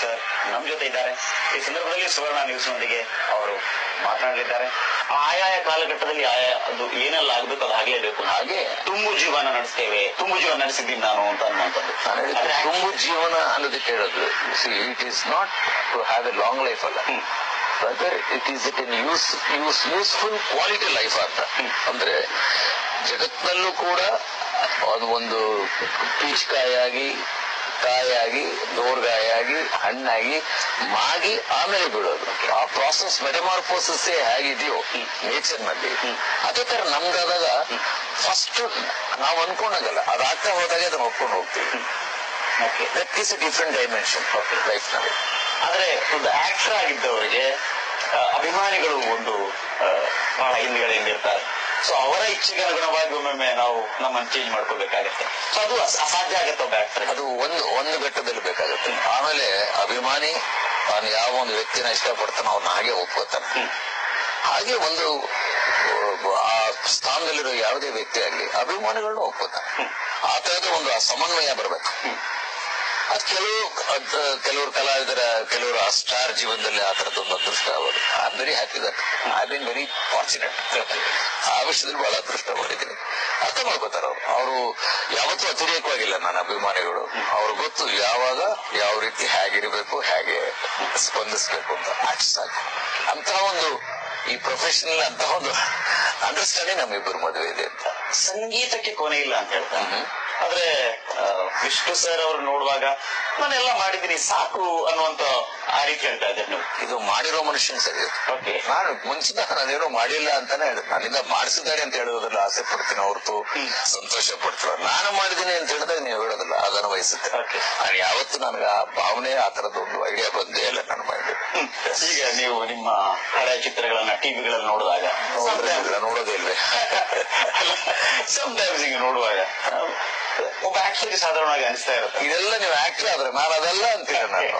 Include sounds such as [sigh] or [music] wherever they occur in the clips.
Sir ನಮ್ ಜೊತೆ ಇದ್ದಾರೆ. ಈ ಸಂದರ್ಭದಲ್ಲಿ ಸುವರ್ಣ ನ್ಯೂಸ್ನೊಂದಿಗೆ ಅವರು ಮಾತನಾಡಲಿದ್ದಾರೆ. ಆಯಾಯ ಕಾಲಘಟ್ಟದಲ್ಲಿ ಆಯಾ ಅದು ಏನೆಲ್ಲ ಆಗ್ಬೇಕು ಅದು ಆಗ್ಲೇಬೇಕು ಹಾಗೆ ತುಂಬು ಜೀವನ ನಡೆಸ್ತೇವೆ. ತುಂಬು ಜೀವನ ನಡೆಸಿದ್ದೀನಿ ನಾನು ಅಂತ ಅನ್ನುವಂಥದ್ದು. ತುಂಬು ಜೀವನ ಅನ್ನೋದಕ್ಕೆ ಹೇಳೋದು. It is not to have a long life ಅಲ್ಲ. Brother it is it in use use useful quality life ಅಂತ. ಅಂದ್ರೆ ಜಗತ್ನಲ್ಲೂ ಕೂಡ ಅದು ಒಂದು ಪೀಚ್ಕಾಯಾಗಿ ಕಾಯಾಗಿ ದೋರ್ಗಾಯಾಗಿ ಹಣ್ಣಾಗಿ ಮಾಗಿ ಆಮೇಲೆ ಬಿಡೋದು. ಆ ಪ್ರಾಸೆಸ್ ಮೆಟಮಾರ್ಫೋಸಿಸ್ ಹೇಗಿದೆಯೋ ನೇಚರ್ನಲ್ಲಿ. ಅದೇ ತರ ನಮ್ಗಾದಾಗ ಫಸ್ಟ್ ನಾವು ಅನ್ಕೊಂಡಾಗಲ್ಲ. ಅದಾಗ್ತಾ ಹೋದಾಗ ಅದನ್ನ ಒಪ್ಕೊಂಡು ಹೋಗ್ತೀವಿ. Okay that is a different dimension ಲೈಫ್ನಲ್ಲಿ. ಆದ್ರೆ ಒಂದು ಆಕ್ಟರ್ ಆಗಿದ್ದವರಿಗೆ ಅಭಿಮಾನಿಗಳು ಒಂದು ಬಹಳ ಹಿಂದ್ಗಡೆಯಿಂದ ಇರ್ತಾರೆ. ಸೊ ಅವರ ಇಚ್ಛೆಗೆ ಅನುಗುಣವಾಗಿ ಒಮ್ಮೊಮ್ಮೆ ನಾವು ನಮ್ಮನ್ನ ಚೇಂಜ್ ಮಾಡ್ಕೋಬೇಕಾಗತ್ತೆ ಸೊ ಅದು ಅಸ- ಅಸಾಧ್ಯ ಆಗತ್ತೆ ಒಬ್ಬ ಆಕ್ಟರ್ ಅದು ಒಂದು ಒಂದು ಘಟ್ಟದಲ್ಲಿ ಬೇಕಾಗುತ್ತೆ. ಆಮೇಲೆ ಅಭಿಮಾನಿ ತಾನು ಯಾವ ಒಂದು ವ್ಯಕ್ತಿನ ಇಷ್ಟಪಡ್ತಾನೋ ಅವನ್ನ ಹಾಗೆ ಒಪ್ಕೋತಾನೆ. ಹಾಗೆ ಒಂದು ಆ ಸ್ಥಾನದಲ್ಲಿರೋ ಯಾವುದೇ ವ್ಯಕ್ತಿ ಆಗ್ಲಿ ಅಭಿಮಾನಿಗಳನ್ನ ಒಪ್ಕೋತಾನೆ. ಆ ತರದ ಒಂದು ಸಮನ್ವಯ ಬರಬೇಕು. ಕೆಲವು ಕೆಲವರು ಕಲಾವಿದರ ಕೆಲವರು ಆ ಸ್ಟಾರ್ ಜೀವನದಲ್ಲಿ ಆ ತರದ ಒಂದು ಅದೃಷ್ಟ ಅವರು. I am very happy that I been very fortunate ಆ ವಿಷಯದಲ್ಲಿ ಬಹಳ ಅದೃಷ್ಟ ಮಾಡಿದ್ದೀನಿ ಅರ್ಥ ಮಾಡ್ಕೋತಾರ ಅವರು. ಅವರು ಯಾವತ್ತೂ ಅತಿರೇಕವಾಗಿಲ್ಲ ನನ್ನ ಅಭಿಮಾನಿಗಳು. ಅವ್ರು ಗೊತ್ತು ಯಾವಾಗ ಯಾವ ರೀತಿ ಹೇಗಿರಬೇಕು ಹೇಗೆ ಸ್ಪಂದಿಸ್ಬೇಕು ಅಂತ. ಅಷ್ಟು ಸಾಕು. ಅಂತಹ ಒಂದು ಈ ಪ್ರೊಫೆಷನಲ್ ಅಂತ ಒಂದು ಅಂಡರ್ಸ್ಟ್ಯಾಂಡಿಂಗ್ ನಮ್ಮಿಬ್ಬರು ಮದುವೆ ಇದೆ ಅಂತ. ಸಂಗೀತಕ್ಕೆ ಕೊನೆ ಇಲ್ಲ ಅಂತ ಹೇಳ್ತಾರೆ. ಆದ್ರೆ ವಿಷ್ಣು ಸರ್ ಅವ್ರು ನೋಡುವಾಗ ನಾನೆಲ್ಲ ಮಾಡಿದ್ದೀನಿ ಸಾಕು ಅನ್ನುವಂತ ಆ ರೀತಿ ಹೇಳ್ತಾ ಇದ್ದೆ ನೀವು ಇದು ಮಾಡಿರೋ ಮನುಷ್ಯನ್ ಸರಿ ಓಕೆ ನಾನು ಮುಂಚಿತ ನಾನೇನೋ ಮಾಡಿಲ್ಲ ಅಂತಾನೆ ಹೇಳಿದ್. ನನ್ನಿಂದ ಮಾಡಿಸಿದ್ದಾರೆ ಅಂತ ಹೇಳೋದ್ರಲ್ಲಿ ಆಸೆ ಪಡ್ತೀನಿ ಹೊರತು ಸಂತೋಷ ಪಡ್ತೀರ ನಾನು ಮಾಡಿದ್ದೀನಿ ಅಂತ ಹೇಳಿದಾಗ ನೀವು ಹೇಳೋದಿಲ್ಲ ಅದನ್ನು ವಹಿಸುತ್ತೆ. ನಾನು ಯಾವತ್ತು ನನಗೆ ಆ ಭಾವನೆ ಆ ತರದ ಒಂದು ಐಡಿಯಾ ಬಂದೇ ಇಲ್ಲ ನನ್ನ ಮೈಂಡ್ ಈಗ ನೀವು ನಿಮ್ಮ ಹಳೆ ಚಿತ್ರಗಳನ್ನ ಟಿವಿಗಳಲ್ಲಿ ನೋಡಿದಾಗ ನೋಡೋದೇ ಇಲ್ವೇ? [laughs] ಸಮಟೈಮ್ಸ್ ಹಿಂಗೆ. ನೋಡುವಾಗ ಒಬ್ಬ ಆಕ್ಟರ್ಗೆ ಸಾಧಾರಣವಾಗಿ ಅನಿಸ್ತಾ ಇರುತ್ತೆ. ಇದೆಲ್ಲ ನೀವು ಆಕ್ಟರ್ ಆದ್ರೆ ನಾನು ಅದೆಲ್ಲ ಅಂತೀನಿ ನಾನು.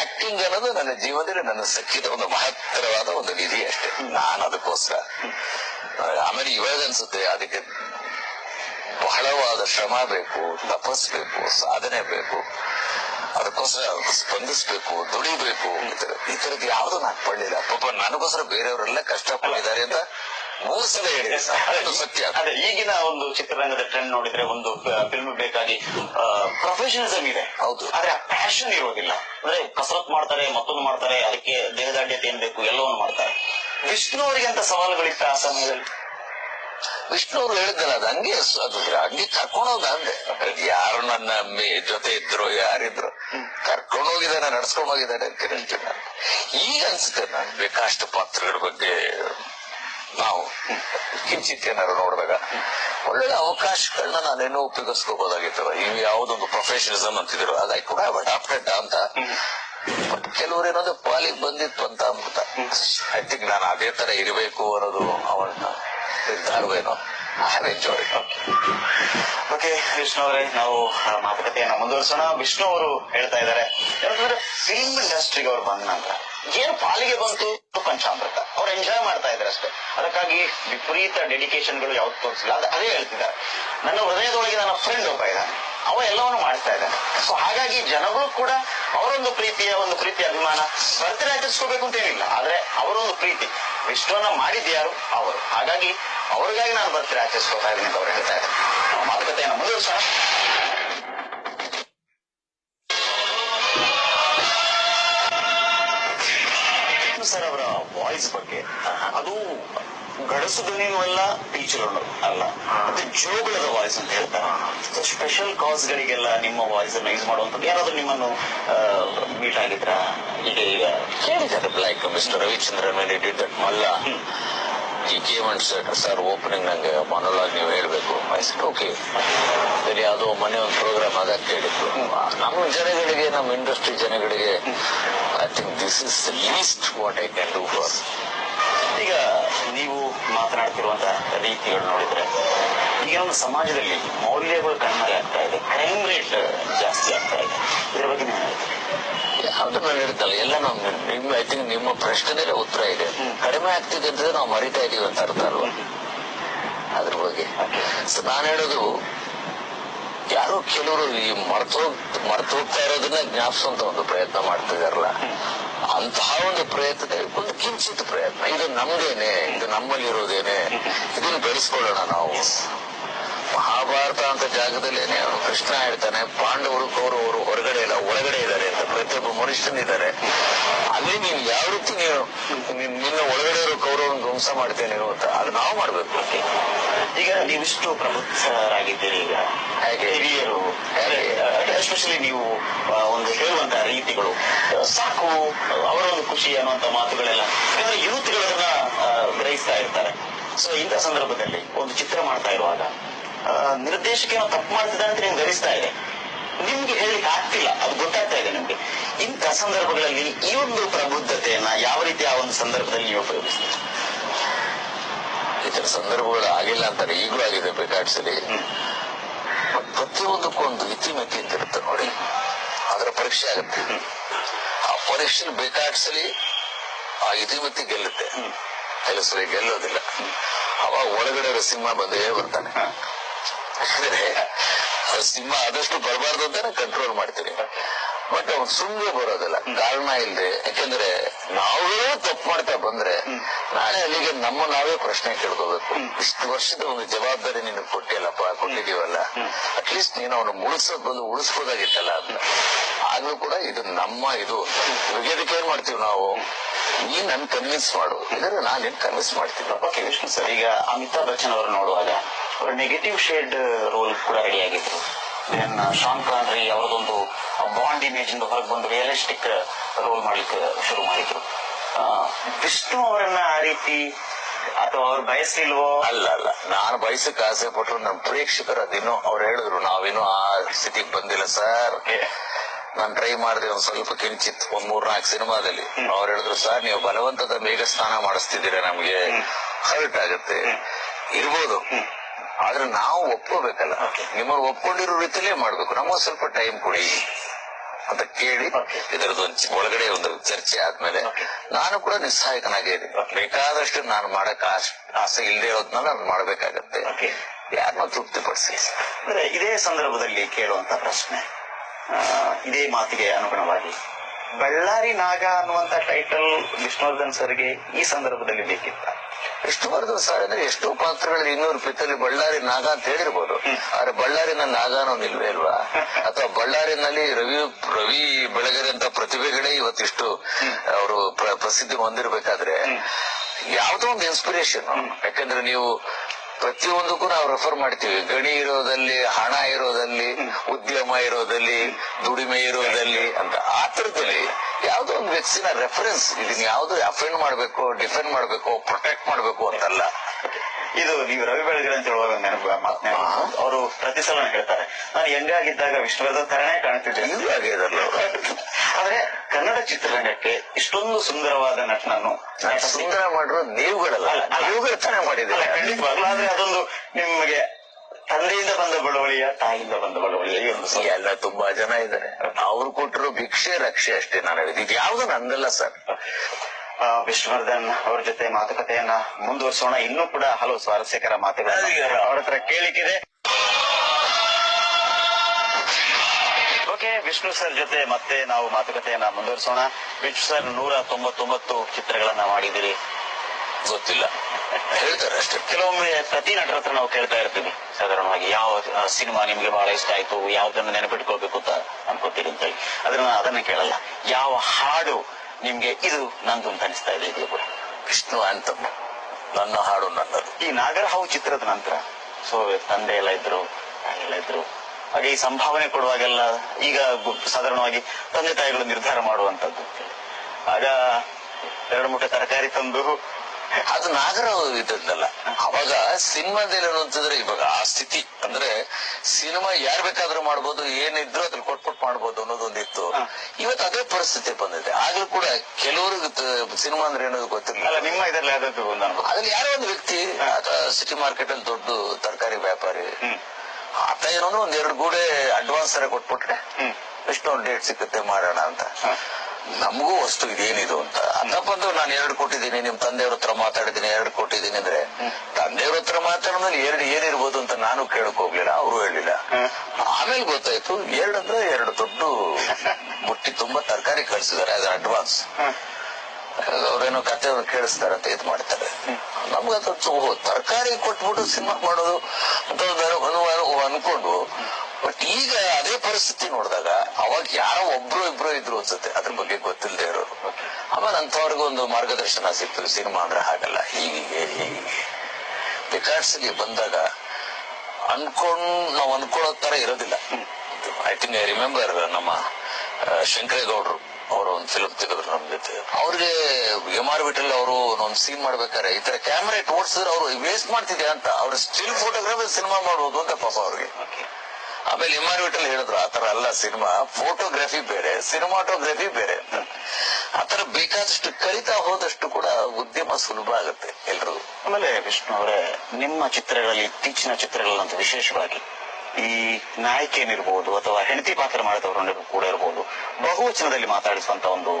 ಆಕ್ಟಿಂಗ್ ಅನ್ನೋದು ನನ್ನ ಜೀವನದಲ್ಲಿ ನನ್ನ ಸಕ್ಕಿದ ಒಂದು ಮಹತ್ತರವಾದ ಒಂದು ನಿಧಿ ಅಷ್ಟೇ. ನಾನು ಅದಕ್ಕೋಸ್ಕರ. ಆಮೇಲೆ ಇವಾಗ ಅನ್ಸುತ್ತೆ ಅದಕ್ಕೆ ಬಹಳವಾದ ಶ್ರಮ ಬೇಕು ತಪಸ್ ಬೇಕು ಸಾಧನೆ ಬೇಕು ಅದಕ್ಕೋಸ್ಕರ ಸ್ಪಂದಿಸ್ಬೇಕು ದುಡಿಬೇಕು ಈ ತರದ್ ಯಾವ್ದು ನಾನು ಪಡ್ಲಿಲ್ಲ. ಪಾಪ ನನಗೋಸ್ಕರ ಬೇರೆಯವರೆಲ್ಲ ಕಷ್ಟಪಡಿದ್ದಾರೆ ಅಂತ ಮೂರ್ ಸಲ ಹೇಳಿದೆ ಅದು ಸತ್ಯ ಅದು. ಈಗಿನ ಒಂದು ಚಿತ್ರರಂಗದ ಟ್ರೆಂಡ್ ನೋಡಿದ್ರೆ ಒಂದು ಫಿಲ್ಮ್ ಬೇಕಾಗಿ ಪ್ರೊಫೆಷನಲಿಸಮ್ ಇದೆ. ಹೌದು. ಆದ್ರೆ ಆ ಪ್ಯಾಷನ್ ಇರೋದಿಲ್ಲ ಅಂದ್ರೆ ಕಸರತ್ ಮಾಡ್ತಾರೆ ಮತ್ತೊಂದು ಮಾಡ್ತಾರೆ ಅದಕ್ಕೆ ದೇಹದಾಢ್ಯತೆ ಏನ್ ಬೇಕು ಎಲ್ಲವನ್ನು ಮಾಡ್ತಾರೆ. ವಿಷ್ಣು ಅವರಿಗೆ ಅಂತ ಸವಾಲುಗಳಿತ್ತ ಆ ಸಮಯದಲ್ಲಿ? ವಿಷ್ಣು ಅವರು ಹೇಳಿದ್ದಲ್ಲ ಅದು ಹಂಗೆ ಅದು ಹಂಗೆ ಕರ್ಕೊಂಡೋಗ ಅಂದೆ. ಯಾರು ನನ್ನ ಜೊತೆ ಇದ್ರು ಯಾರಿದ್ರು. ಕರ್ಕೊಂಡು ಹೋಗಿದ್ದಾನೆ ನಡ್ಸ್ಕೊಂಡು ಹೋಗಿದ್ದಾನೆ ಅಂತ ಹೇಳ್ತೀನಿ ಈಗ ಅನ್ಸುತ್ತೆ ನಾನು ಬೇಕಾಷ್ಟು ಪಾತ್ರಗಳ ಬಗ್ಗೆ ನಾವು ಕಿಂಚಿತ್ ಏನಾದ್ರು ನೋಡಿದಾಗ ಒಳ್ಳೊಳ್ಳೆ ಅವಕಾಶಗಳನ್ನ ನಾನೇನೋ ಉಪಯೋಗಿಸ್ಕೋಬಹುದಾಗಿತ್ತು ಇವು ಯಾವ್ದೊಂದು ಪ್ರೊಫೆಷನಲಿಸಮ್ ಅಂತಿದ್ರು ಅದು ಕೂಡ ಅಡಾಪ್ಟೆಡ್ ಅಂತ. ಬಟ್ ಕೆಲವರು ಏನಂದ್ರೆ ಪಾಲಿಗೆ ಬಂದಿತ್ತು ಅಂತ ಅನ್ಬಿಟ್ಟ. ಐ ಥಿಂಕ್ ನಾನು ಅದೇ ತರ ಇರಬೇಕು ಅನ್ನೋದು ಅವನ ನಿರ್ಧಾರವೇನೋ ಓಕೆ ವಿಷ್ಣು ಅವರೇ ನಾವು ಮಾತುಕತೆಯನ್ನ ಮುಂದುವರಿಸೋಣ. ವಿಷ್ಣು ಅವರು ಹೇಳ್ತಾ ಇದ್ದಾರೆ ಯಾಕಂದ್ರೆ ಫಿಲ್ಮ್ ಇಂಡಸ್ಟ್ರಿಗೆ ಅವ್ರು ಬಂದ ನಂತರ ಏನು ಪಾಲಿಗೆ ಬಂತು? ಪಂಚಾಮೃತ ಅವ್ರು ಎಂಜಾಯ್ ಮಾಡ್ತಾ ಇದ್ದಾರೆ ಅಷ್ಟೇ. ಅದಕ್ಕಾಗಿ ವಿಪರೀತ ಡೆಡಿಕೇಶನ್ಗಳು ಯಾವ್ದು ತೋರಿಸಿಲ್ಲ. ಅದ ಅದೇ ಹೇಳ್ತಿದ್ದಾರೆ. ನನ್ನ ಹೃದಯದೊಳಗೆ ನನ್ನ ಫ್ರೆಂಡ್ ಒಬ್ಬ ಇದ್ದಾನೆ. ಅವ ಎಲ್ಲವನ್ನು ಮಾಡ್ತಾ ಇದ್ದಾನೆ. ಸೊ ಹಾಗಾಗಿ ಜನಗಳು ಕೂಡ ಅವರೊಂದು ಪ್ರೀತಿಯ ಒಂದು ಪ್ರೀತಿ ಅಭಿಮಾನ. ಬರ್ತ್ಡೇ ಆಚರಿಸ್ಕೋಬೇಕು ಅಂತ ಏನಿಲ್ಲ. ಆದ್ರೆ ಅವರೊಂದು ಪ್ರೀತಿ. ವಿಶ್ವನ ಮಾಡಿದ್ಯಾರು ಅವರು. ಹಾಗಾಗಿ ಅವ್ರಿಗಾಗಿ ನಾನು ಬರ್ತ್ಡೇ ಆಚರಿಸ್ಕೋತಾ ಇದ್ದೀನಿ ಅಂತ ಅವ್ರು ಹೇಳ್ತಾ ಇದ್ದಾರೆ. ಮಾತುಕತೆಯನ್ನು ಮುಂದುವರಿಸೋಣ. ವಾಯ್ಸ್ ಬಗ್ಗೆ. ಅದು ಗಡಸು ಅಲ್ಲ ಟೀಚರ್ ಅಲ್ಲ. ಮತ್ತೆ ಜೋಗಳದ ವಾಯ್ಸ್ ಅಂತ ಹೇಳ್ತಾರೆ. ಸ್ಪೆಷಲ್ ಕಾಸ್ ಗಳಿಗೆಲ್ಲ ನಿಮ್ಮ ವಾಯ್ಸ್ ಅನ್ನು ಯೂಸ್ ಮಾಡುವಂಥದ್ದು. ಯಾರಾದ್ರೂ ನಿಮ್ಮನ್ನು ಮೀಟ್ ಆಗಿದ್ರ? ಈಗ ಈಗ ಕೇಳಿದ್ದಾರೆ ಲೈಕ್ ಮಿಸ್ಟರ್ ರವಿಚಂದ್ರ ವೆನ್ ಇಟ್ಟಿದ್ದ ದಟ್ ಮಲ್ಲ ಈ came and sir sir opening ನಂಗೆ ಮನೋಲಾಗ್ ನೀವು ಹೇಳ್ಬೇಕು. ಓಕೆ ಸರಿ ಯಾವುದೋ ಮನೆ ಒಂದು ಪ್ರೋಗ್ರಾಮ್ ಆದಾಗ ಕೇಳಿದ್ರು ನಮ್ಮ ಜನಗಳಿಗೆ ನಮ್ಮ ಇಂಡಸ್ಟ್ರಿ ಜನಗಳಿಗೆ I think this is least what I can do for ಈಗ ನೀವು ಮಾತನಾಡ್ತಿರುವಂತ ರೀತಿಗಳು ನೋಡಿದ್ರೆ ಈಗ ಒಂದು ಸಮಾಜದಲ್ಲಿ ಮೌಲ್ಯಗಳು ಕಣ್ಮರೆ ಆಗ್ತಾ ಇದೆ ಕ್ರೈಮ್ ರೇಟ್ ಜಾಸ್ತಿ ಆಗ್ತಾ ಇದೆ. ಇದ್ರ ಬಗ್ಗೆ ನೀವು? ಯಾವ್ದು ನಾನು ಹೇಳ್ತಲ್ಲ ಎಲ್ಲ ನಾವು ನಿಮ್ಮ ಐ ಥಿಂಕ್ ನಿಮ್ಮ ಪ್ರಶ್ನೆದೇ ಉತ್ತರ ಇದೆ. ಕಡಿಮೆ ಆಗ್ತಿದೆ ಅಂದ್ರೆ ನಾವು ಮರಿತಾ ಇದೀವಿ ಅಂತ ಅರ್ಥ ಅಲ್ವಾ? ಅದ್ರ ಬಗ್ಗೆ. ಸೊ ನಾನು ಹೇಳೋದು ಯಾರೋ ಕೆಲವರು ಈ ಮರ್ತೋಗ್ ಮರ್ತೋಗ್ತಾ ಮರ್ತು ಹೋಗ್ತಾ ಇರೋದನ್ನ ಜ್ಞಾಪಿಸುವಂತ ಒಂದು ಪ್ರಯತ್ನ ಮಾಡ್ತಿದಾರಲ್ಲ. ಅಂತಹ ಒಂದು ಪ್ರಯತ್ನ ಒಂದು ಕಿಂಚಿತ್ ಪ್ರಯತ್ನ. ಇದು ನಮ್ದೇನೆ ಇದು ನಮ್ಮಲ್ಲಿ ಇರೋದೇನೆ ಇದನ್ನ ಬೆಳೆಸ್ಕೊಳ್ಳೋಣ ನಾವು. ಮಹಾಭಾರತ ಅಂತ ಜಾಗದಲ್ಲೇನೆ ಕೃಷ್ಣ ಹೇಳ್ತಾನೆ ಪಾಂಡವರು ಕೌರವರು ಹೊರಗಡೆ ಇಲ್ಲ ಒಳಗಡೆ ಇದ್ದಾರೆ ಅಂತ ಪ್ರತಿಯೊಬ್ಬ ಮನುಷ್ಯನಿದ್ದಾರೆ ಅಲ್ಲಿ ನೀನು ಯಾವ ರೀತಿ ನೀನು ನಿನ್- ನಿನ್ನ ಒಳಗಡೆ ಇರೋ ಕೌರವನ ಧ್ವಂಸ ಮಾಡ್ತೇನೆ ಅಂತ ಅದು ನಾವು ಮಾಡ್ಬೇಕು. ಈಗ ನೀವಿಷ್ಟು ಪ್ರಬುದ್ಧರಾಗಿದ್ದೀರಿ ಈಗ. ಹೇಗೆ? ಹಿರಿಯರು? ಎಸ್ಪೆಷಲಿ ನೀವು ಒಂದು ಹೇಳುವಂತಹ ರೀತಿಗಳು. ಸಾಕು ಅವರ ಒಂದು ಖುಷಿ ಅನ್ನುವಂತ ಮಾತುಗಳೆಲ್ಲ. ಯಾಕಂದ್ರೆ ಯೂತ್ಗಳನ್ನ ಗ್ರಹಿಸ್ತಾ ಇರ್ತಾರೆ. ಸೊ ಇಂಥ ಸಂದರ್ಭದಲ್ಲಿ ಒಂದು ಚಿತ್ರ ಮಾಡ್ತಾ ಇರುವಾಗ ನಿರ್ದೇಶಕ ಏನೋ ತಪ್ಪು ಮಾಡ್ತಿದ್ದಾನೆ ಅಂತ ನಿಮ್ಗೆ ಗರಿಸ್ತಾ ಇದೆ? ನಿಮ್ಗೆ ಹೇಳಿಕ್ ಆಗ್ತಿಲ್ಲ ಅದು ಗೊತ್ತಾಗ್ತಾ ಇದೆ ನಿಮ್ಗೆ. ಇಂಥ ಸಂದರ್ಭಗಳಲ್ಲಿ ಈ ಒಂದು ಪ್ರಬುದ್ಧತೆಯನ್ನ ಯಾವ ರೀತಿ ಆ ಒಂದು ಸಂದರ್ಭದಲ್ಲಿ ನೀವು ಉಪಯೋಗಿಸ್ತೀರಿ? ಇತರ ತರ ಸಂದರ್ಭಗಳು ಆಗಿಲ್ಲ ಅಂತಾರೆ ಈಗಲೂ ಆಗಿದೆ ಬೇಕಾಡ್ಸಲಿ ಪ್ರತಿಯೊಂದಕ್ಕೂ ಒಂದು ಇತಿಮಿತಿ ಅಂತ ಇರುತ್ತೆ ನೋಡಿ. ಅದರ ಪರೀಕ್ಷೆ ಆಗುತ್ತೆ. ಆ ಪರೀಕ್ಷೆ ಬೇಕಾಡ್ಸಲಿ ಆ ಇತಿಮಿತಿ ಗೆಲ್ಲುತ್ತೆ. ಕೆಲವು ಗೆಲ್ಲೋದಿಲ್ಲ. ಅವಾಗ ಒಳಗಡೆ ಸಿಂಹ ಬಂದೇ ಬರ್ತಾನೆ. [laughs] ಯಾಕಂದ್ರೆ ಸಿಂಹ ಆದಷ್ಟು ಬರಬಾರ್ದು ಅಂತಾನೆ ಕಂಟ್ರೋಲ್ ಮಾಡ್ತೀನಿ ಬಟ್ ಅವ್ನು ಸುಮ್ಮನೆ ಬರೋದಿಲ್ಲ. ಕಾರಣ ಇಲ್ಲದೆ ಯಾಕಂದ್ರೆ ನಾವೇ ತಪ್ಪು ಮಾಡ್ತಾ ಬಂದ್ರೆ ನಾಳೆ ಅಲ್ಲಿಗೆ ನಮ್ಮ ನಾವೇ ಪ್ರಶ್ನೆ ಕೇಳ್ಕೋಬೇಕು ಇಷ್ಟು ವರ್ಷದ ಒಂದು ಜವಾಬ್ದಾರಿ ನೀನು ಕೊಟ್ಟಿಲ್ಲಪ್ಪ ಕೊಟ್ಟಿದೀವಲ್ಲ ಅಟ್ಲೀಸ್ಟ್ ನೀನು ಅವನು ಮುಳಿಸೋದ್ ಬಂದು ಉಳಿಸ್ಬೋದಾಗಿತ್ತಲ್ಲ ಅಂತ. ಆದ್ರೂ ಕೂಡ ಇದು ನಮ್ಮ ಇದು. ಇದಕ್ಕೆ ಏನ್ ಮಾಡ್ತೀವಿ ನಾವು? ನೀನ್ ನನ್ ಕನ್ವಿನ್ಸ್ ಮಾಡು. ಇದ್ರೆ ನಾನು ನಿನ್ ಕನ್ವಿನ್ಸ್ ಮಾಡ್ತೀನಿ. ಸರ್ ಈಗ ಅಮಿತಾಬ್ ಬಚ್ಚನ್ ಅವರು ನೋಡುವಾಗ ನೆಗೆಟಿವ್ ಶೇಡ್ ರೋಲ್ ಕೂಡ ರೆಡಿ ಆಗಿದ್ರು ದೆನ್ ಶಾನ್ ಕಾನ್ರಿ ಅವರದೊಂದು ಬಾಂಡ್ ಇಮೇಜ್ ಇಂದ ಹೊರಗೆ ಬಂದು ರಿಯಲಿಸ್ಟಿಕ್ ರೋಲ್ ಮಾಡ್ಲಿಕ್ಕೆ ಶುರು ಮಾಡಿದ್ರು. ವಿಷ್ಣು ಅವರನ್ನ ಆ ರೀತಿ ಅಥವಾ ಅವ್ರು ಬಯಸಿಲ್ವೋ ಅಲ್ಲ ಅಲ್ಲ. ನಾನು ಬಯಸಕ್ಕೆ ಆಸೆ ಪಟ್ಟರು ನಮ್ಮ ಪ್ರೇಕ್ಷಕರು ಅದೇನೋ ಅವ್ರು ಹೇಳಿದ್ರು ನಾವೇನು ಆ ಸ್ಥಿತಿಗೆ ಬಂದಿಲ್ಲ ಸರ್. ನಾನು ಟ್ರೈ ಮಾಡಿದೆ ಒಂದ್ ಸ್ವಲ್ಪ ಕಿಂಚಿತ್ ಒಂದ್ ಮೂರ್ ನಾಲ್ಕು ಸಿನಿಮಾದಲ್ಲಿ ಅವ್ರು ಹೇಳಿದ್ರು ಸರ್ ನೀವು ಬಲವಂತದ ಮೇಘ ಸ್ನಾನ ಮಾಡಿಸ್ತಿದ್ದೀರಾ ನಮ್ಗೆ? ಹರ್ಟ್ ಆಗುತ್ತೆ. ಇರ್ಬೋದು. ಆದ್ರೆ ನಾವು ಒಪ್ಕೋಬೇಕಲ್ಲ. ನಿಮ್ಮನ್ನು ಒಪ್ಕೊಂಡಿರೋ ರೀತಿಲೇ ಮಾಡ್ಬೇಕು. ನಮಗ್ ಸ್ವಲ್ಪ ಟೈಮ್ ಕೊಡಿ ಅಂತ ಕೇಳಿ ಇದರದ್ದು ಒಳಗಡೆ ಒಂದು ಚರ್ಚೆ ಆದ್ಮೇಲೆ ನಾನು ಕೂಡ ನಿಸ್ಸಹಾಯಕನಾಗಿದ್ದೀನಿ ಬೇಕಾದಷ್ಟು ನಾನು ಮಾಡಕ್ ಆಸ್- ಆಸೆ ಇಲ್ಲದೆ ಇರೋದ್ನ ನಾನು ಮಾಡ್ಬೇಕಾಗತ್ತೆ. ಯಾರನ್ನ ತೃಪ್ತಿಪಡಿಸಿ. ಅಂದ್ರೆ ಇದೇ ಸಂದರ್ಭದಲ್ಲಿ ಕೇಳುವಂತ ಪ್ರಶ್ನೆ. ಇದೇ ಮಾತಿಗೆ ಅನುಗುಣವಾಗಿ ಬಳ್ಳಾರಿ ನಾಗ ಅನ್ನುವಂತ ಟೈಟಲ್ ವಿಷ್ಣುವರ್ಧನ್ ಸರ್ಗೆ ಈ ಸಂದರ್ಭದಲ್ಲಿ ಬೇಕಿತ್ತ. ವಿಷ್ಣುವರ್ಧನ್ ಸರ್ ಅಂದ್ರೆ ಎಷ್ಟೋ ಪಾತ್ರಗಳಲ್ಲಿ ಇನ್ನೂರು ಪಿತ್ತಲ್ಲಿ ಬಳ್ಳಾರಿ ನಾಗ ಅಂತ ಹೇಳಿರ್ಬೋದು. ಆದ್ರೆ ಬಳ್ಳಾರಿನ ನಾಗ ಅನ್ನೋ ನಿಲ್ವೇ ಇಲ್ವಾ ಅಥವಾ ಬಳ್ಳಾರಿನಲ್ಲಿ ರವಿ ರವಿ ಬೆಳಗರೆ ಅಂತ ಪ್ರತಿಭೆಗಳೇ ಇವತ್ತಿಷ್ಟು ಅವರು ಪ್ರ- ಪ್ರಸಿದ್ಧಿ ಹೊಂದಿರ್ಬೇಕಾದ್ರೆ ಯಾವ್ದೋ ಒಂದು ಇನ್ಸ್ಪಿರೇಷನ್ ಯಾಕಂದ್ರೆ ನೀವು ಪ್ರತಿಯೊಂದಕ್ಕೂ ನಾವು ರೆಫರ್ ಮಾಡ್ತೀವಿ. ಗಣಿ ಇರೋದಲ್ಲಿ, ಹಣ ಇರೋದಲ್ಲಿ, ಉದ್ಯಮ ಇರೋದಲ್ಲಿ, ದುಡಿಮೆ ಇರೋದಲ್ಲಿ ಅಂತ. ಆ ತರದಲ್ಲಿ ಯಾವ್ದೋ ಒಂದು ವ್ಯಕ್ತಿನ ರೆಫರೆನ್ಸ್ ಇದನ್ನ ಯಾವ್ದು ಅಫೆಂಡ್ ಮಾಡಬೇಕು ಡಿಫೆಂಡ್ ಮಾಡಬೇಕು ಪ್ರೊಟೆಕ್ಟ್ ಮಾಡ್ಬೇಕು ಅಂತಲ್ಲ. ಇದು ನೀವು ರವಿ ಬೆಳಗಿರ ಅಂತ ಹೇಳುವಾಗ ನೆನಪು ಮಾತನೇ ಅವರು ಪ್ರತಿ ಸಲ ಹೇಳ್ತಾರೆ. ನಾನು ಹೆಂಗಾಗಿದ್ದಾಗ ವಿಷ್ಣುವರ್ಧನ್ ತರನೇ ಕಾಣ್ತಿದ್ದೆ. ಆದ್ರೆ ಕನ್ನಡ ಚಿತ್ರರಂಗಕ್ಕೆ ಇಷ್ಟೊಂದು ಸುಂದರವಾದ ನಟನನ್ನು ಸುಂದರ ಮಾಡಿರೋ ನೀವುಗಳಲ್ಲ. ನೀವುಗಳು ಖಂಡಿತವಾಗ್ಲೂ. ಆದ್ರೆ ಅದೊಂದು ನಿಮಗೆ ತಂದೆಯಿಂದ ಬಂದ ಬಳುವಳಿಯ ತಾಯಿಯಿಂದ ಬಂದ ಬಳುವಳಿಯ. ಎಲ್ಲ ತುಂಬಾ ಜನ ಇದ್ದಾರೆ. ಅವ್ರು ಕೊಟ್ಟಿರೋ ಭಿಕ್ಷೆ ರಕ್ಷೆ ಅಷ್ಟೇ ನಾನು ಹೇಳಿದ್ದು ಇದು ಯಾವ್ದು ನಂದಲ್ಲ ಸರ್. ವಿಷ್ಣುವರ್ಧನ್ ಅವ್ರ ಜೊತೆ ಮಾತುಕತೆಯನ್ನ ಮುಂದುವರಿಸೋಣ. ಇನ್ನೂ ಕೂಡ ಹಲವು ಸ್ವಾರಸ್ಯಕರ ಮಾತುಗಳನ್ನು ಅವ್ರ ಹತ್ರ ಕೇಳಿಕ್ಕಿದೆ. ಓಕೆ ವಿಷ್ಣು ಸರ್ ಜೊತೆ ಮತ್ತೆ ನಾವು ಮಾತುಕತೆಯನ್ನ ಮುಂದುವರಿಸೋಣ. ವಿಷ್ಣು ಸರ್ ನೂರ ತೊಂಬತ್ತೊಂಬತ್ತು ಚಿತ್ರಗಳನ್ನ ಮಾಡಿದಿರಿ ಗೊತ್ತಿಲ್ಲ. ಹೇಳ್ತಾರೆ ಅಷ್ಟೇ. ಕೆಲವೊಮ್ಮೆ ಪ್ರತಿ ನಟರ ಹತ್ರ ನಾವು ಕೇಳ್ತಾ ಇರ್ತೀವಿ. ಸಾಧಾರಣವಾಗಿ ಯಾವ ಸಿನಿಮಾ ನಿಮ್ಗೆ ಬಹಳ ಇಷ್ಟ ಆಯ್ತು ಯಾವ್ದನ್ನ ನೆನಪಿಟ್ಕೊಳ್ಬೇಕು ಅಂತ ಅನ್ಕೋತೀರಿ ಅಂತ ಹೇಳಿ ಅದನ್ನ ಅದನ್ನ ಕೇಳಲ್ಲ. ಯಾವ ಹಾಡು ನಿಮ್ಗೆ ಇದು ನಂದು ಅಂತ ಅನಿಸ್ತಾ ಇದೆ ಕೂಡ. ವಿಷ್ಣು ಅಂತ ನನ್ನ ಹಾಡು ನನ್ನದು. ಈ ನಾಗರಹಾವು ಚಿತ್ರದ ನಂತರ? ಸೊ ತಂದೆ ಎಲ್ಲ ಇದ್ರು ಎಲ್ಲ ಇದ್ರು. ಹಾಗೆ ಈ ಸಂಭಾವನೆ ಕೊಡುವಾಗೆಲ್ಲ ಈಗ ಸಾಧಾರಣವಾಗಿ ತಂದೆ ತಾಯಿಗಳು ನಿರ್ಧಾರ ಮಾಡುವಂತದ್ದು ಆಗ ಎರಡು ಮೂಟೆ ತರಕಾರಿ ತಂದು ಅದು ನಾಗರ ಇದ್ದಲ್ಲ ಅವಾಗ ಸಿನಿಮಾದಲ್ಲಿ ಅಂತಂದ್ರೆ ಇವಾಗ ಆ ಸ್ಥಿತಿ. ಅಂದ್ರೆ ಸಿನಿಮಾ ಯಾರ್ ಬೇಕಾದ್ರೂ ಮಾಡ್ಬೋದು ಏನಿದ್ರು ಅದ್ರ ಕೊಟ್ಬಿಟ್ಟು ಮಾಡ್ಬೋದು ಅನ್ನೋದೊಂದಿತ್ತು. ಇವತ್ ಇವತ್ತು ಅದೇ ಪರಿಸ್ಥಿತಿ ಬಂದಿದೆ. ಆದ್ರೂ ಕೂಡ ಕೆಲವರಿಗೆ ಸಿನಿಮಾ ಅಂದ್ರೆ ಏನೋ ಗೊತ್ತಿರಲಿಲ್ಲ. ನಿಮ್ಮ ಇದರಲ್ಲಿ ಅದ್ರಲ್ಲಿ ಯಾರೋ ಒಂದು ವ್ಯಕ್ತಿ ಅಥವಾ ಸಿಟಿ ಮಾರ್ಕೆಟ್ ಅಲ್ಲಿ ದೊಡ್ಡ ತರಕಾರಿ ವ್ಯಾಪಾರಿ. ಆತ ಏನೋ ಒಂದ್ ಎರಡು ಗೂಡೆ ಅಡ್ವಾನ್ಸ್ ತರ ಕೊಟ್ಬಿಟ್ರೆ ಎಷ್ಟೊಂದು ಎಷ್ಟೋ ಡೇಟ್ ಸಿಕ್ಕುತ್ತೆ ಮಾಡೋಣ ಅಂತ. ನಮಗೂ ವಸ್ತು ಇದೇನಿದು ಅಂತ. ಅಂದಪ್ಪ ಅಂದ್ರೆ ನಾನು ಎರಡು ಕೊಟ್ಟಿದ್ದೀನಿ ನಿಮ್ ತಂದೆಯವ್ರ ಹತ್ರ ಮಾತಾಡಿದ್ದೀನಿ ಎರಡು ಕೊಟ್ಟಿದ್ದೀನಿ ಅಂದ್ರೆ ತಂದೆಯವ್ರ ಹತ್ರ ಮಾತಾಡಿದ್ಮೇಲೆ ಎರಡು ಏನಿರ್ಬೋದು ಅಂತ ನಾನು ಕೇಳಕ್ ಹೋಗ್ಲಿಲ್ಲ ಅವರು ಹೇಳಿಲ್ಲ. ಆಮೇಲೆ ಗೊತ್ತಾಯ್ತು ಎರಡು ಅಂದ್ರೆ ಎರಡು ದೊಡ್ಡ ಬುಟ್ಟಿ ತುಂಬಾ ತರಕಾರಿ ಕಳ್ಸಿದ್ದಾರೆ ಅದ್ರ ಅಡ್ವಾನ್ಸ್ ಅವ್ರೇನೋ ಕತೆ ಕೇಳಿಸ್ತಾರಂತ ಇದ್ ಮಾಡ್ತಾರೆ. ನಮ್ಗದು ತರಕಾರಿ ಕೊಟ್ಬಿಟ್ಟು ಸಿನಿಮಾ ಮಾಡೋದು ಅಂತ ಒಂದು ಒಂದು ಅನ್ಕೊಂಡು ಬಟ್ ಈಗ ಅದೇ ಪರಿಸ್ಥಿತಿ ನೋಡಿದಾಗ ಅವಾಗ ಯಾರೋ ಒಬ್ರು ಇಬ್ರು ಇದ್ರು ಅನ್ಸುತ್ತೆ. ಅದ್ರ ಬಗ್ಗೆ ಗೊತ್ತಿಲ್ಲದೆ ಇರೋರು. ಆಮೇಲೆ ಅಂಥವ್ರಿಗೂ ಒಂದು ಮಾರ್ಗದರ್ಶನ ಸಿಕ್ತು ಸಿನಿಮಾ ಅಂದ್ರೆ ಹಾಗಲ್ಲ. ಹೀಗೆ ಹೀಗೆ ಬಂದಾಗ ಅನ್ಕೊಂಡ್ ನಾವ್ ಅನ್ಕೊಳ್ಳೋ ತರ ಇರೋದಿಲ್ಲ. ಐ ಥಿಂಕ್ ಐ ರಿಮೆಂಬರ್ ನಮ್ಮ ಶಂಕರೇಗೌಡರು ಅವರು ಒಂದು ಫಿಲ್ಮ್ ತೆಗೆದ್ರು ನಮ್ ಜೊತೆ. ಅವ್ರಿಗೆ ಎಂ ಆರ್ ಬಿಟ್ಟಲ್ಲಿ ಅವರು ಒಂದು ಸೀನ್ ಮಾಡ್ಬೇಕಾರೆ ಈ ತರ ಕ್ಯಾಮ್ರಾ ಓಡಿಸಿದ್ರೆ ಅವರು ವೇಸ್ಟ್ ಮಾಡ್ತಿದ್ಯಾ? ಅಂತ. ಅವ್ರ ಸ್ಟಿಲ್ ಫೋಟೋಗ್ರಾಫಿ ಸಿನಿಮಾ ಮಾಡ್ಬೋದು ಅಂತ ಪಾಪ ಅವ್ರಿಗೆ. ಆಮೇಲೆ ಎಂ ಆರ್ ಬಿಟ್ಟಲ್ಲಿ ಹೇಳಿದ್ರು ಆತರ ಅಲ್ಲ ಸಿನಿಮಾ ಫೋಟೋಗ್ರಫಿ ಬೇರೆ ಸಿನಿಮಾಟೋಗ್ರಫಿ ಬೇರೆ. ಅಂತ ಆತರ ಬೇಕಾದಷ್ಟು ಕಲಿತಾ ಹೋದಷ್ಟು ಕೂಡ ಉದ್ಯಮ ಸುಲಭ ಆಗುತ್ತೆ ಎಲ್ರು ಆಮೇಲೆ ವಿಷ್ಣು ಅವರೇ ನಿಮ್ಮ ಚಿತ್ರಗಳಲ್ಲಿ ಇತ್ತೀಚಿನ ಚಿತ್ರಗಳಂತ ವಿಶೇಷವಾಗಿ ಈ ನಾಯಕಿಯನ್ನಿರ್ಬಹುದು ಅಥವಾ ಹೆಂಡತಿ ಪಾತ್ರ ಮಾಡಿದವರು ಕೂಡ ಇರಬಹುದು ಬಹುವಚನದಲ್ಲಿ ಮಾತಾಡಿಸುವಂತ ಒಂದು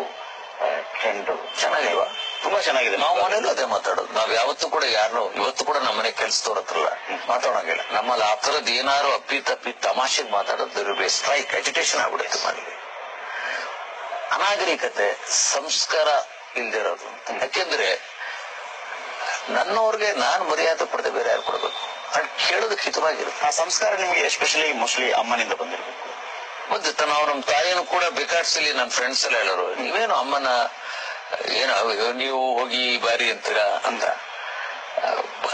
ಟ್ರೆಂಡ್ ಚೆನ್ನಾಗಿಲ್ವಾ? ತುಂಬಾ ಚೆನ್ನಾಗಿದೆ. ನಾವು ಮನೇಲೂ ಅದೇ ಮಾತಾಡೋದು. ನಾವ್ ಯಾವತ್ತೂ ಕೂಡ ಯಾರು ಇವತ್ತು ಕೂಡ ನಮ್ಮ ಮನೆ ಕೆಲ್ಸದವ್ರ ಹತ್ರಲ್ಲ ಮಾತಾಡೋಂಗಿಲ್ಲ. ನಮ್ಮಲ್ಲಿ ಆ ತರದ್ ಏನಾರು ಅಪ್ಪಿ ತಪ್ಪಿ ತಮಾಷೆಗೆ ಮಾತಾಡೋದು ಸ್ಟ್ರೈಕ್ ಅಜಿಟೇಷನ್ ಆಗ್ಬಿಡುತ್ತೆ ಮನೆಗೆ. ಅನಾಗರಿಕತೆ ಸಂಸ್ಕಾರ ಇಲ್ದಿರೋದು. ಯಾಕೆಂದ್ರೆ ನನ್ನವ್ರಿಗೆ ನಾನು ಮರ್ಯಾದೆ ಪಡೆದ ಬೇರೆ ಯಾರು ಕೊಡ್ಬೇಕು? ಅದು ಕೇಳೋದಕ್ಕೆ ಹಿತವಾಗಿರುತ್ತೆ. ಆ ಸಂಸ್ಕಾರ ನಿಮಗೆ ಎಸ್ಪೆಷಲಿ ಮೋಸ್ಟ್ಲಿ ಅಮ್ಮನಿಂದ ಬಂದಿರಬೇಕು. ಮತ್ತೆ ನಾವು ನಮ್ಮ ತಾಯಿಯನ್ನು ಕೂಡ ಬೇಕಾಡ್ಸಲಿ ನನ್ನ ಫ್ರೆಂಡ್ಸ್ ಎಲ್ಲ ಹೇಳೋರು. ನೀವೇನು ಅಮ್ಮನ ಏನು ನೀವು ಹೋಗಿ ಬಾರಿ ಅಂತೀರಾ ಅಂತ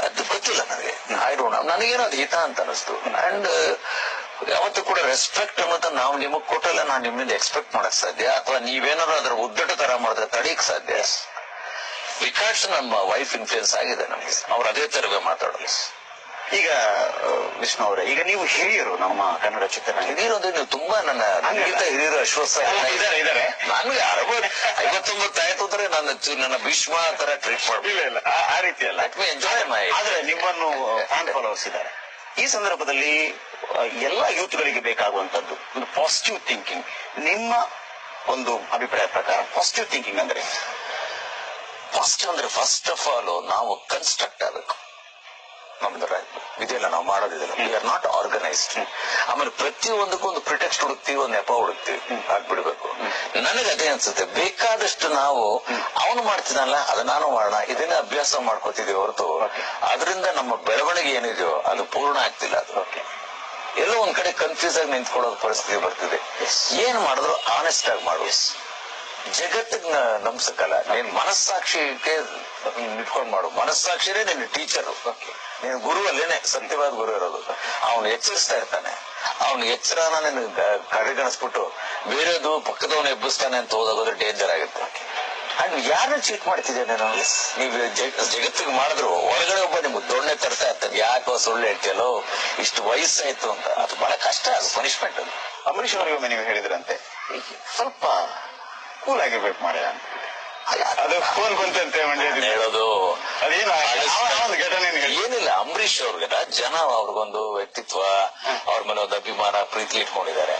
ಅದು ಗೊತ್ತಿಲ್ಲ ನನಗೆ. ಐ ಡೋಂಟ್ ನನಗೇನೋ ಅದು ಹಿತ ಅಂತ ಅನಿಸ್ತು ಅಂಡ್ ಯಾವತ್ತೂ ಕೂಡ ರೆಸ್ಪೆಕ್ಟ್ ಅನ್ನೋದು ನಾವು ನಿಮಗೆ ಕೊಟ್ಟಲ್ಲ, ನಾನು ನಿಮ್ಮಿಂದ ಎಕ್ಸ್ಪೆಕ್ಟ್ ಮಾಡಕ್ ಸಾಧ್ಯ? ಅಥವಾ ನೀವೇನಾದ್ರು ಅದ್ರ ಉದ್ದಟ ತರ ಮಾಡಿದ್ರೆ ತಡೀಕ್ ಸಾಧ್ಯ? ವಿಕಾಸ್ ನಮ್ಮ ವೈಫ್ ಇನ್ಫ್ಲೂಯೆನ್ಸ್ ಆಗಿದೆ ನಮಗೆ. ಅವ್ರು ಅದೇ ತರವೇ ಮಾತಾಡೋದು. ಈಗ ವಿಷ್ಣು ಅವರೇ ಈಗ ನೀವು ಹಿರಿಯರು ನಮ್ಮ ಕನ್ನಡ ಚಿತ್ರರಂಗ. ಹಿರಿಯರು ನೀವು ತುಂಬಾ ನನ್ನ ನನಗಿಂತ ಹಿರಿಯರು ಅಶ್ವಸ್ಥ ಇದಾರೆ ಇದಾರೆ ನನ್ಗೆ ಅರವತ್ ಐವತ್ತೊಂಬತ್ತು ಆಯ್ತು ಅಂದ್ರೆ ನನ್ನ ನನ್ನ ಭೀಷ್ಮ ತರ ಟ್ರೀಟ್ ಇಲ್ಲ ಆ- ರೀತಿ ಅಲ್ಲ ಎಂಜಾಯ್ my- ಆದ್ರೆ ನಿಮ್ಮನ್ನು ಫ್ಯಾನ್ ಫಾಲೋವರ್ಸ್ ಇದ್ದಾರೆ. ಈ ಸಂದರ್ಭದಲ್ಲಿ ಎಲ್ಲಾ ಯೂತ್ ಗಳಿಗೆ ಬೇಕಾಗುವಂತದ್ದು ಒಂದು ಪಾಸಿಟಿವ್ ಥಿಂಕಿಂಗ್ ನಿಮ್ಮ ಒಂದು ಅಭಿಪ್ರಾಯ ಪ್ರಕಾರ ಪಾಸಿಟಿವ್ ಥಿಂಕಿಂಗ್ ಅಂದ್ರೆ ಫಸ್ಟ್ ಅಂದ್ರೆ ಫಸ್ಟ್ ಆಫ್ ಆಲ್ ನಾವು ಕನ್ಸ್ಟ್ರಕ್ಟ್ ಆಗಬೇಕು. ನಮ್ದು ಇದೆಲ್ಲ ನಾವು ಮಾಡೋದಿದೆಲ್ಲ ವಿ ಆರ್ ನಾಟ್ ಆರ್ಗನೈಸ್ಡ್ ಆಮೇಲೆ ಪ್ರತಿಯೊಂದಕ್ಕೂ ಒಂದು ಪ್ರಿಟೆಕ್ಸ್ಟ್ ಹುಡುಕ್ತಿವಿ ಒಂದು ನೆಪ ಹುಡುಕ್ತಿವಿ. ಆಗ್ಬಿಡ್ಬೇಕು. ನನಗೆ ಅದೇ ಅನ್ಸುತ್ತೆ ಬೇಕಾದಷ್ಟು ನಾವು ಅವನು ಮಾಡ್ತಿದ್ದಾನಲ್ಲ ಅದು ನಾನು ಮಾಡೋಣ ಇದನ್ನ ಅಭ್ಯಾಸ ಮಾಡ್ಕೋತಿದೀವಿ ಹೊರತು. ಅದರಿಂದ ನಮ್ಮ ಬೆಳವಣಿಗೆ ಏನಿದೆಯೋ ಅದು ಪೂರ್ಣ ಆಗ್ತಿಲ್ಲ ಅದು. ಎಲ್ಲೋ ಒಂದ್ ಕಡೆ ಕನ್ಫ್ಯೂಸ್ ಆಗಿ ನಿಂತ್ಕೊಳ್ಳೋ ಪರಿಸ್ಥಿತಿ ಬರ್ತಿದೆ. ಏನ್ ಮಾಡಿದ್ರು ಆನೆಸ್ಟ್ ಆಗಿ ಮಾಡು ಜಗತ್ತಿಗೆ ನಂಬಿಸಕ್ಕಲ್ಲ. ನೀನ್ ಮನಸ್ಸಾಕ್ಷಿಗೆ ಇಟ್ಕೊಂಡ್ ಮಾಡು. ಮನಸ್ಸಾಕ್ಷಿನೇ ನಿನ್ನ ಟೀಚರ್ ನೀನ್ ಗುರು ಅಲ್ಲೇನೆ ಸತ್ಯವಾದ ಗುರು ಇರೋದು. ಅವನು ಎಚ್ಚರಿಸ್ತಾ ಇರ್ತಾನೆ. ಅವನು ಎಚ್ಚರನ ನಿನ್ ಕಡೆಗಣಿಸ್ಬಿಟ್ಟು ಬೇರೆದು ಪಕ್ಕದವನು ಎಬ್ಬಿಸ್ತಾನೆ ಅಂತ ಹೋದಾಗೋದ್ರೆ ಡೇಂಜರ್ ಆಗುತ್ತೆ. ಅಂಡ್ ಯಾರನ್ನ ಚೀಟ್ ಮಾಡ್ತಿದ್ದೆ ನಾನು? ನೀವು ಜಗ- ಜಗತ್ತಿಗೆ ಮಾಡಿದ್ರು ಒಳಗಡೆ ಒಬ್ಬ ನಿಮ್ಗೆ ದೊಣ್ಣೆ ತರ್ತಾ ಇರ್ತಾನೆ. ಯಾಕೋ ಸುಳ್ಳು ಹೇಳ್ತಿಯಲ್ಲೋ ಇಷ್ಟು ವಯಸ್ಸಾಯ್ತು ಅಂತ. ಅದು ಬಹಳ ಕಷ್ಟ ಅದು ಪನಿಷ್ಮೆಂಟ್ ಅದು. ಅಂಬರೀಶ್ ಅವರಿಗೆ ಒಮ್ಮೆ ನೀವು ಹೇಳಿದ್ರಂತೆ. ಸ್ವಲ್ಪ ಕೂಲ್ ಆಗಿರ್ಬೇಕು ಮಾರ್ಯ. ಅದು ಫೋನ್ ಕುಂತಂತೆ ಹೇಳೋದು ಅದೇನು ಘಟನೆ ಏನಿಲ್ಲ ಅಂಬರೀಷ್ ಅವ್ರಿಗೆ ಜನ ಅವ್ರಿಗೊಂದು ವ್ಯಕ್ತಿತ್ವ ಅವ್ರ ಮೇಲೆ ಒಂದು ಅಭಿಮಾನ ಪ್ರೀತಿ ಇಟ್ಕೊಂಡಿದ್ದಾರೆ.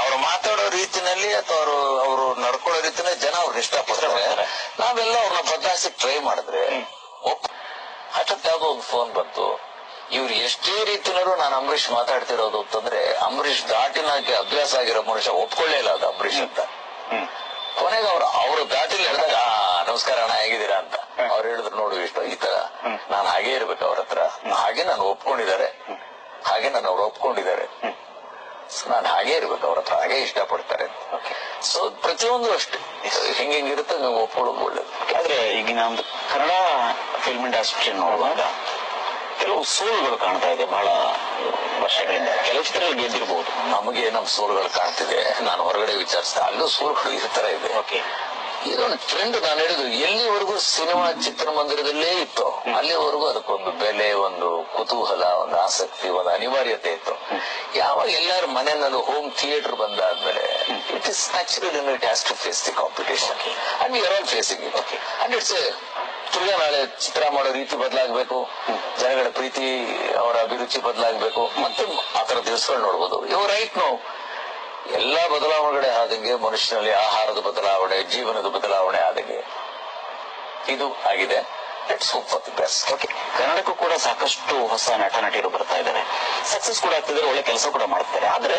ಅವ್ರು ಮಾತಾಡೋ ರೀತಿನಲ್ಲಿ ಅಥವಾ ಅವರು ಅವರು ನಡ್ಕೊಳ್ಳೋ ರೀತಿನ ಜನ ಅವ್ರಿಗೆ ಇಷ್ಟಪಡ್ತಾರೆ. ನಾವೆಲ್ಲ ಅವ್ರನ್ನ ಬದಲಾಯಿಸಿ ಟ್ರೈ ಮಾಡಿದ್ರೆ ಹಠಾತ್ ಯಾವ್ದೋ ಒಂದು ಫೋನ್ ಬಂತು. ಇವ್ರು ಎಷ್ಟೇ ರೀತಿನಲ್ಲೂ ನಾನು ಅಂಬರೀಷ್ ಮಾತಾಡ್ತಿರೋದು ಅಂತಂದ್ರೆ ಅಂಬರೀಷ್ ದಾಟಿನಾಗೆ ಅಭ್ಯಾಸ ಆಗಿರೋ ಮನುಷ್ಯ ಒಪ್ಕೊಳ್ಳೇ ಇಲ್ಲ ಅದು ಅಂಬರೀಷ್ ಅಂತ. ಕೊನೆಗೆ ಅವ್ರು ಅವ್ರ ದಾಟಿಲಿ ಹೇಳಿದಾಗ ನಮಸ್ಕಾರ ಅಣ್ಣ ಹೇಗಿದ್ದೀರಾ ಅಂತ. ಅವ್ರು ಹೇಳಿದ್ರು ನೋಡು ಇಷ್ಟ ಈ ತರ ನಾನು ಹಾಗೆ ಇರ್ಬೇಕು ಅವ್ರ ಹತ್ರ. ಹಾಗೆ ನಾನು ಒಪ್ಕೊಂಡಿದ್ದಾರೆ. ಹಾಗೆ ನಾನು ಅವ್ರು ಒಪ್ಕೊಂಡಿದ್ದಾರೆ. ನಾನು ಹಾಗೆ ಇರ್ಬೇಕು ಅವ್ರ ಹತ್ರ ಹಾಗೆ ಇಷ್ಟಪಡ್ತಾರೆ ಸೊ ಪ್ರತಿಯೊಂದು ಅಷ್ಟೇ. ಹೆಂಗ್ ಹೆಂಗಿರುತ್ತೆ ಹಂಗೆ ಒಪ್ಕೊಳ್ಳೋದು ಒಳ್ಳೇದು. ಆದ್ರೆ ಈಗಿನ ಒಂದು ಕನ್ನಡ ಫಿಲ್ಮ್ ಇಂಡಸ್ಟ್ರಿ ನೋಡುವಾಗ ಕೆಲವು ಸೋಲುಗಳು ಕಾಣ್ತಾ ಇದೆ ಬಹಳ ವರ್ಷಗಳಿಂದ. ಕೆಲವು ಚಿತ್ರಗಳು ಗೆದ್ದಿರಬಹುದು ನಮಗೆ ನಮ್ ಸೋಲುಗಳು ಕಾಣ್ತಿದೆ. ನಾನು ಹೊರಗಡೆ ವಿಚಾರಿಸಿದೆ. ಅಲ್ಲೂ ಸೋಲುಗಳು ಈ ತರ ಇದೆ. ಓಕೆ. ಇದೊಂದು ಟ್ರೆಂಡ್ ನಾನು ಹೇಳಿದ್ರು ಎಲ್ಲಿವರೆಗೂ ಸಿನಿಮಾ ಚಿತ್ರಮಂದಿರದಲ್ಲೇ ಇತ್ತು. ಅಲ್ಲಿವರೆಗೂ ಅದಕ್ಕೊಂದು ಬೆಲೆ ಒಂದು ಕುತೂಹಲ ಒಂದು ಆಸಕ್ತಿ ಒಂದು ಅನಿವಾರ್ಯತೆ ಇತ್ತು. ಯಾವಾಗ ಎಲ್ಲರ ಮನೆಯಲ್ಲೂ ಹೋಮ್ ಥಿಯೇಟರ್ ಬಂದಾದ್ಮೇಲೆ it is natural it has to face the competition and we are all facing it and it's ತಿರ್ಗಾ ನಾಳೆ ಚಿತ್ರ ಮಾಡೋ ರೀತಿ ಬದಲಾಗಬೇಕು. ಜನಗಳ ಪ್ರೀತಿ ಅವರ ಅಭಿರುಚಿ ಬದಲಾಗಬೇಕು. ಮತ್ತೆ ಆ ತರ ದಿವಸಗಳು ನೋಡ್ಬೋದು. ಇವ್ ರೈಟ್ ನೋ ಎಲ್ಲಾ ಬದಲಾವಣೆಗಳೇ ಆದಂಗೆ ಮನುಷ್ಯನಲ್ಲಿ ಆಹಾರದ ಬದಲಾವಣೆ ಜೀವನದ ಬದಲಾವಣೆ ಆದಂಗೆ ಇದು ಆಗಿದೆ. ಕನ್ನಡಕ್ಕೂ ಕೂಡ ಸಾಕಷ್ಟು ಹೊಸ ನಟ ನಟಿಯರು ಬರ್ತಾ ಇದ್ದಾರೆ ಸಕ್ಸಸ್ ಕೂಡ ಆಗ್ತಿದ್ದಾರೆ ಒಳ್ಳೆ ಕೆಲಸ ಕೂಡ ಮಾಡ್ತಾರೆ ಆದ್ರೆ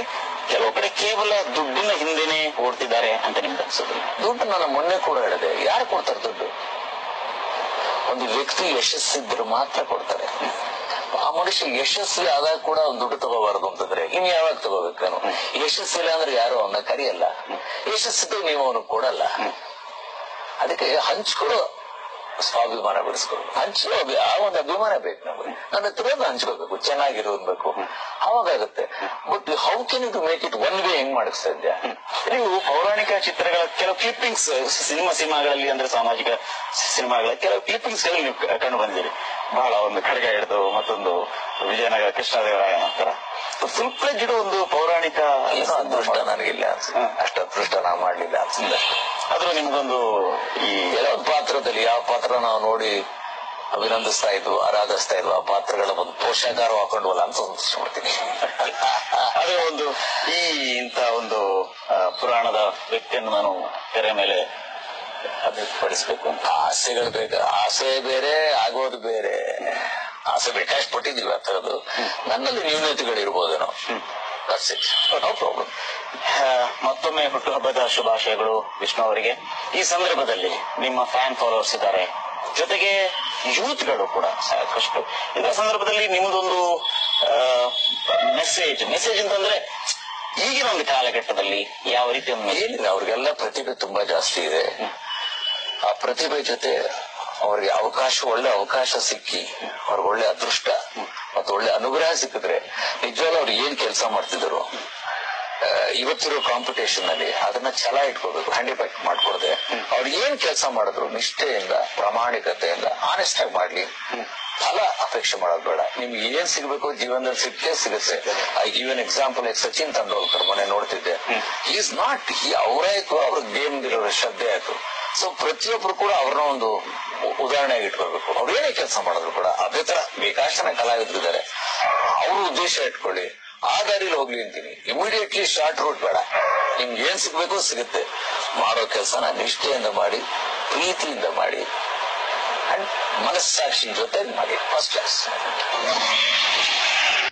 ಕೆಲವು ಕಡೆ ಕೇವಲ ದುಡ್ಡಿನ ಹಿಂದೆನೆ ಓಡ್ತಿದ್ದಾರೆ ಅಂತ ನಿಮ್ಗೆ ಅನ್ಸುತ್ತೆ. ದುಡ್ಡು ನಾನು ಮೊನ್ನೆ ಕೂಡ ಹೇಳಿದೆ. ಯಾರು ಕೊಡ್ತಾರೆ ದುಡ್ಡು? ಒಂದು ವ್ಯಕ್ತಿ ಯಶಸ್ಸಿದ್ರು ಮಾತ್ರ ಕೊಡ್ತಾರೆ. ಆ ಮನುಷ್ಯ ಯಶಸ್ವಿ ಆದಾಗ ಕೂಡ ಒಂದು ದುಡ್ಡು ತಗೋಬಾರದು ಅಂತಂದ್ರೆ, ಇನ್ ಯಾವಾಗ ತಗೋಬೇಕು ಯಶಸ್ಸಿಲ್ಲ ಅಂದ್ರೆ ಯಾರು ಅವನ್ನ ಕರಿಯಲ್ಲ? ಯಶಸ್ಸಿದ್ದು ನೀವು ಅವನು ಕೊಡಲ್ಲ. ಅದಕ್ಕೆ ಹಂಚ್ಕೊಳ್ಳೋ ಸ್ವಾಭಿಮಾನ ಬೆಳೆಸ್ಕೊಳ್ಬೇಕು ಹಂಚೋ ಅಭಿ- ಆ ಒಂದು ಅಭಿಮಾನ ಬೇಕು ನಮಗೆ. ನನ್ನ ಹತ್ರ ಹಂಚ್ಕೋಬೇಕು ಚೆನ್ನಾಗಿರೋದ್ಬೇಕು ಅವಾಗುತ್ತೆ but how can you make it one way ಹೆಂಗ್ ಮಾಡಕ್ ಸಾಧ್ಯ ನೀವು ಪೌರಾಣಿಕ ಚಿತ್ರಗಳ ಕೆಲವು ಕ್ಲಿಪ್ಪಿಂಗ್ಸ್ ಸಿನಿಮಾ ಸಿನಿಮಾಗಳಲ್ಲಿ ಅಂದ್ರೆ ಸಾಮಾಜಿಕ ಸಿನಿಮಾಗಳ ಕೆಲವು ಕ್ಲಿಪ್ಪಿಂಗ್ಸ್ಗಳಲ್ಲಿ ನೀವು ಕಂಡು ಬಂದಿರಿ ಬಹಳ ಒಂದು ಖಡ್ಗ ಹಿಡಿದು ಮತ್ತೊಂದು ವಿಜಯನಗರ ಕೃಷ್ಣದೇವರಾಯ ನಂತರ ಫುಲ್ ಫ್ಲೆಜ್ಡ್ ಒಂದು ಪೌರಾಣಿಕ ಅದೃಷ್ಟ ನನಗಿಲ್ಲ ಅನ್ಸುತ್ತೆ. ಅಷ್ಟು ಅದೃಷ್ಟ ನಾವು ಮಾಡ್ಲಿಲ್ಲ ಅನ್ಸುತ್ತೆ. ಆದ್ರೂ ನಿಮ್ಗೊಂದು ಈ ಯಾವ ಪಾತ್ರದಲ್ಲಿ ಯಾವ ಪಾತ್ರ ನಾವು ನೋಡಿ ಅಭಿನಂದಿಸ್ತಾ ಇದ್ವು ಆರಾಧಿಸ್ತಾ ಇದ್ವು ಆ ಪಾತ್ರಗಳ ಒಂದು ಪೋಷಕಾರ ಹಾಕೊಂಡ್ವಲ್ಲ ಅಂತ ಒಂದಿಸ್ಬಿಡ್ತೀನಿ ಅದೇ ಒಂದು ಈ ಇಂತ ಒಂದು ಪುರಾಣದ ವ್ಯಕ್ತಿಯನ್ನು ನಾನು ತೆರೆ ಮೇಲೆ ಅಭಿವೃದ್ಧಿಪಡಿಸಬೇಕು ಅಂತ. ಆಸೆಗಳು ಬೇಕು ಆಸೆ ಬೇರೆ ಆಗೋದು ಬೇರೆ. ಆಸೆ ಬೇಕಾಷ್ಟು ಪಟ್ಟಿದೀವಿ ಆ ಥರದ್ದು. ನನ್ನಲ್ಲಿ ನ್ಯೂನತೆಗಳು ಇರ್ಬೋದೇನೋ ನೋ ಪ್ರಾಬ್ಲಮ್ ಮತ್ತೊಮ್ಮೆ ಹುಟ್ಟುಹಬ್ಬದ ಶುಭಾಶಯಗಳು ವಿಷ್ಣು ಅವರಿಗೆ. ಈ ಸಂದರ್ಭದಲ್ಲಿ ನಿಮ್ಮ ಫ್ಯಾನ್ ಫಾಲೋವರ್ಸ್ ಇದ್ದಾರೆ. ಜೊತೆಗೆ ಯೂತ್ಗಳು ಕೂಡ ಸಾಕಷ್ಟು. ಇಂಥ ಸಂದರ್ಭದಲ್ಲಿ ನಿಮ್ಮದೊಂದು ಮೆಸೇಜ್ ಮೆಸೇಜ್ ಅಂತಂದ್ರೆ ಈಗಿನ ಒಂದು ಕಾಲಘಟ್ಟದಲ್ಲಿ ಯಾವ ರೀತಿ ಏನಿಲ್ಲ, ಅವ್ರಿಗೆಲ್ಲ ಪ್ರತಿಭೆ ತುಂಬಾ ಜಾಸ್ತಿ ಇದೆ. ಆ ಪ್ರತಿಭೆ ಜೊತೆ ಅವ್ರಿಗೆ ಅವಕಾಶ, ಒಳ್ಳೆ ಅವಕಾಶ ಸಿಕ್ಕಿ, ಅವ್ರಿಗೆ ಒಳ್ಳೆ ಅದೃಷ್ಟ ಮತ್ತೆ ಒಳ್ಳೆ ಅನುಗ್ರಹ ಸಿಕ್ಕಿದ್ರೆ ನಿಜವಾಗ್ಲೂ ಅವ್ರು ಏನ್ ಕೆಲಸ ಮಾಡ್ತಿದ್ರು? ಇವತ್ತಿರೋ ಕಾಂಪಿಟೇಷನ್ ಅಲ್ಲಿ ಅದನ್ನ ಛಲ ಇಟ್ಕೋಬೇಕು ಹ್ಯಾಂಡಿಬ್ಯಾಕ್ ಮಾಡ್ಕೊಡದೆ ಅವ್ರು ಏನ್ ಕೆಲಸ ಮಾಡಿದ್ರು? ನಿಷ್ಠೆಯಿಂದ, ಪ್ರಾಮಾಣಿಕತೆಯಿಂದ ಆನೆಸ್ಟ್ ಆಗಿ ಮಾಡ್ಲಿ. ಫಲ ಅಪೇಕ್ಷೆ ಮಾಡೋದು ಬೇಡ. ನಿಮ್ಗೆ ಏನ್ ಸಿಗ್ಬೇಕು? ಜೀವನದಲ್ಲಿ ಸಿಕ್ಕೇ ಸಿಗುತ್ತೆ. ಎನ್ ಎಕ್ಸಾಂಪಲ್ ಸಚಿನ್ ತೆಂಡೂಲ್ಕರ್ ಮೊನ್ನೆ ನೋಡ್ತಿದ್ದೆ. ಈಸ್ ನಾಟ್ ಅವರಾಯ್ತು ಅವ್ರ ಗೇಮ್ ಇರೋ ಶ್ರದ್ಧೆ ಆಯ್ತು. ಸೊ ಪ್ರತಿಯೊಬ್ರು ಕೂಡ ಅವ್ರನ್ನ ಒಂದು ಉದಾಹರಣೆ ಉದಾಹರಣೆಯಾಗಿ ಇಟ್ಕೊಳ್ಬೇಕು. ಅವ್ರು ಏನೇ ಕೆಲಸ ಮಾಡಿದ್ರು ಕೂಡ ಅದೇ ತರ ಕಲಾವಿದ್ರು ಇದ್ದಾರೆ ಅವ್ರ ಉದ್ದೇಶ ಇಟ್ಕೊಳ್ಳಿ. ಆ ದಾರಿಲಿ ಹೋಗ್ಲಿ ಅಂತೀನಿ. ಇಮಿಡಿಯೇಟ್ಲಿ ಶಾರ್ಟ್ ರೂಟ್ ಬೇಡ. ನಿಮ್ಗೆ ಏನ್ ಸಿಗ್ಬೇಕು ಸಿಗುತ್ತೆ. ಮಾಡೋ ಕೆಲಸನ ನಿಷ್ಠೆಯಿಂದ ಮಾಡಿ, ಪ್ರೀತಿಯಿಂದ ಮಾಡಿ ಅಂಡ್ ಮನಸ್ಸಾಕ್ಷಿ ಜೊತೆ ಮಾಡಿ. First class